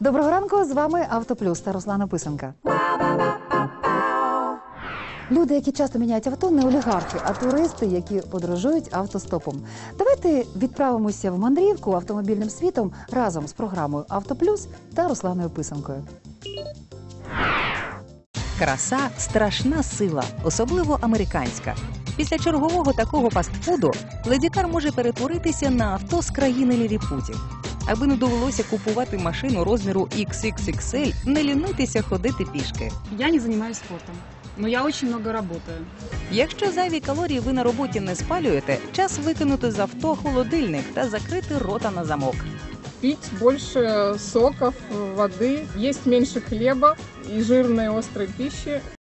Доброго ранку з вами Автоплюс та Руслана Писанка. Люди, які часто міняють авто, не олігархи, а туристи, які подорожують автостопом. Давайте відправимося в мандрівку автомобільним світом разом з програмою Автоплюс та Русланою Писанкою. Краса страшна сила, особливо американська. Після чергового такого фастфуду ледікар може перетворитися на авто з країни ліліпутів. Аби не довелося купувати машину розміру XXXL, не лінитися ходити пішки. Я не занимаюсь спортом, но я очень много работаю. Якщо зайві калорії ви на роботі не спалюєте, час викинути з авто холодильник та закрити рота на замок. пить больше соков, воды, есть меньше хлеба и жирной острой пищи.